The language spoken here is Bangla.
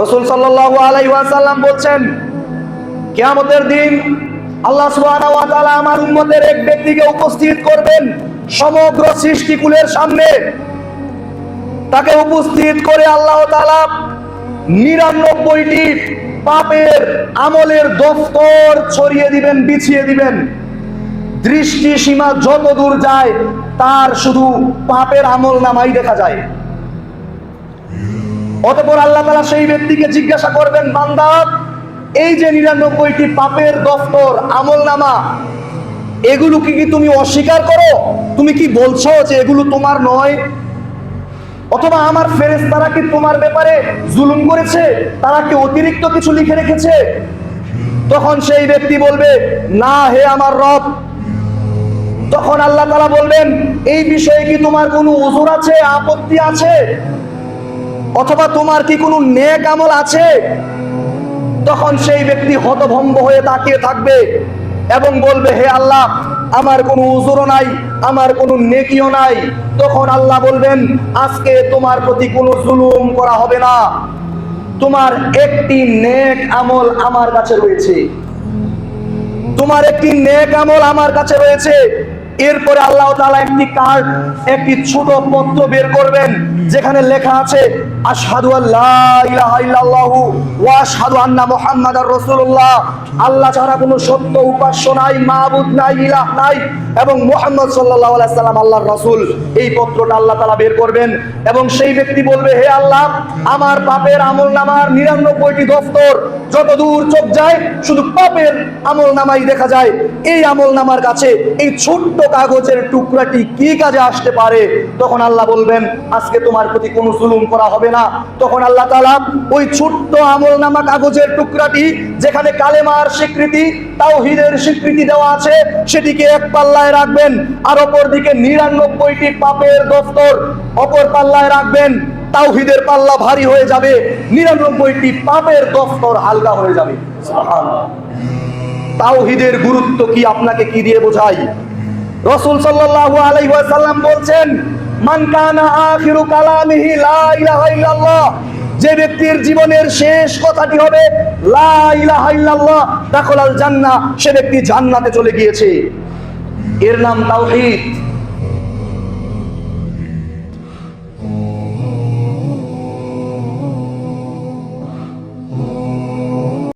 রসুল সাল্লাল্লাহু আলাইহি ওয়াসাল্লাম বলছেন, কিয়ামতের দিন আল্লাহ তাআলা আমার উম্মতের এক ব্যক্তিকে উপস্থিত করবেন সমগ্র সৃষ্টিকুলের সামনে। তাকে উপস্থিত করে আল্লাহ তাআলা নিরানব্বইটি পাপের আমলের দফতর ছড়িয়ে দিবেন, বিছিয়ে দিবেন। দৃষ্টি সীমা যত দূর যায়, তার শুধু পাপের আমল নামাই দেখা যায়। অতপর আল্লাহ তালা সেই ব্যক্তিকে জিজ্ঞাসা করবেন, বান্দা, এই যে নিরানব্বইটি পাপের দফতর আমল নামা এগুলো কি কি তুমি অস্বীকার করো? তুমি কি বলছো যে এগুলো তোমার নয়? অথবা আমার ফেরেস তারা কি তোমার ব্যাপারে জুলুম করেছে? তারা কি অতিরিক্ত কিছু লিখে রেখেছে? তখন সেই ব্যক্তি বলবে, না হে আমার রব। তখন আল্লাহ তালা বলবেন, এই বিষয়ে কি তোমার কোনো ওজোর আছে, আপত্তি আছে? অথবা তোমার কি কোনো নেক আমল আছে? তখন সেই ব্যক্তি হতভম্ব হয়ে তাকিয়ে থাকবে এবং বলবে, হে আল্লাহ, আমার কোনো উজুরও নাই, আমার কোনো নেকিও নাই। তখন আল্লাহ বলবেন, আজকে তোমার প্রতি কোনো জুলুম করা হবে না। তোমার একটি নেক আমল আমার কাছে রয়েছে। তোমার একটি নেক আমল আমার কাছে রয়েছে। এরপরে আল্লাহ তাআলা একটি কার্ড একটি ছোট পত্র বের করবেন, যেখানে লেখা আছে আল্লাহ ছাড়া কোনো সত্য উপাস্য নাই, মাবুদ নাই, ইলাহ নাই এবং মুহাম্মদ আলাইহি সাল্লাম আল্লাহর রাসূল। এই পত্রটা আল্লাহ তাআলা বের করবেন এবং সেই ব্যক্তি বলবে, হে আল্লাহ, আমার পাপের আমল নামার নিরানব্বইটি দফতর যত দূর চোখ যায়, শুধু পাপের আমল নামাই দেখা যায়। এই আমল নামার কাছে এই ছোট্ট কাগজের টুকরাটি কি কাজে আসতে পারে? তখন আল্লাহ বলবেন, আজকে তোমার প্রতি কোনো জুলুম করা হবে না। তখন আল্লাহ তাআলা ওই ছোট্ট আমল নামা কাগজের টুকরাটি, যেখানে কালেমার স্বীকৃতি, তাওহীদের স্বীকৃতি দেওয়া আছে, সেটিকে এক পাল্লায় রাখবেন। আর অপর দিকে নিরানব্বইটি পাপের দফতর অপর পাল্লায় রাখবেন। তাওহীদের পাল্লা ভারী হয়ে যাবে, নিরানব্বইটি পাপের দফতর হালকা হয়ে যাবে। তাওহীদের গুরুত্ব কি আপনাকে কি দিয়ে বোঝাই রসুল সাল্লাল্লাহু আলাইহি ওয়াসাল্লাম বলছেন, মান কানা আখিরু কালামিহি লা ইলাহা ইল্লাল্লাহ যে ব্যক্তির জীবনের শেষ কথাটি হবে, লা ইলাহা ইল্লাল্লাহ, দাখলাল জান্নাহ সে ব্যক্তি জান্নাতে চলে গিয়েছে। এর নাম তাওহীদ।